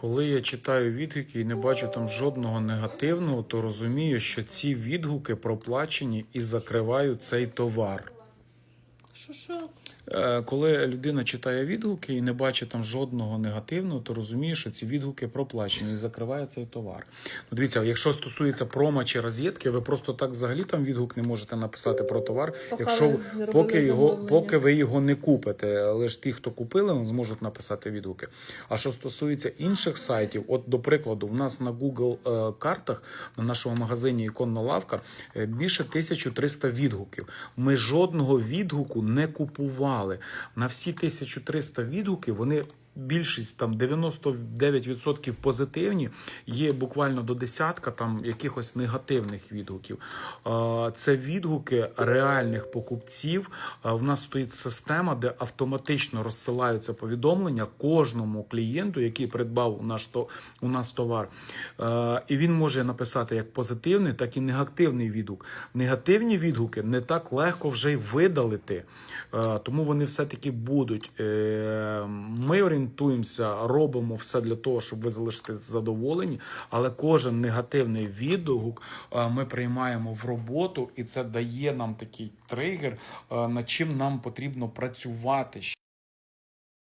Коли я читаю відгуки і не бачу там жодного негативного, то розумію, що ці відгуки проплачені і закривають цей товар. Що що? Е, Коли людина читає відгуки і не бачить там жодного негативного, то розуміє, що ці відгуки проплачені і закриває цей товар. Ну, дивіться, якщо стосується промо чи розетки, ви просто так взагалі там відгук не можете написати про товар, якщо поки його, поки ви його не купите. Але ж ті, хто купили, зможуть написати відгуки. А що стосується інших сайтів, от до прикладу, в нас на Google е, картах на нашому магазині Іконна лавка е, більше 1300 відгуків. Ми жодного відгуку не купували. На всі 1300 відгуків вони. Більшість там 99% позитивні, є буквально до десятка там якихось негативних відгуків. Це відгуки реальних покупців. В нас стоїть система, де автоматично розсилаються повідомлення кожному клієнту, який придбав у нас товар. І він може написати як позитивний, так і негативний відгук. Негативні відгуки не так легко вже й видалити, тому вони все-таки будуть. Е, Ми орієнтуємося, робимо все для того, щоб ви залишитесь задоволені, але кожен негативний відгук е, ми приймаємо в роботу, і це дає нам такий тригер, е, над чим нам потрібно працювати.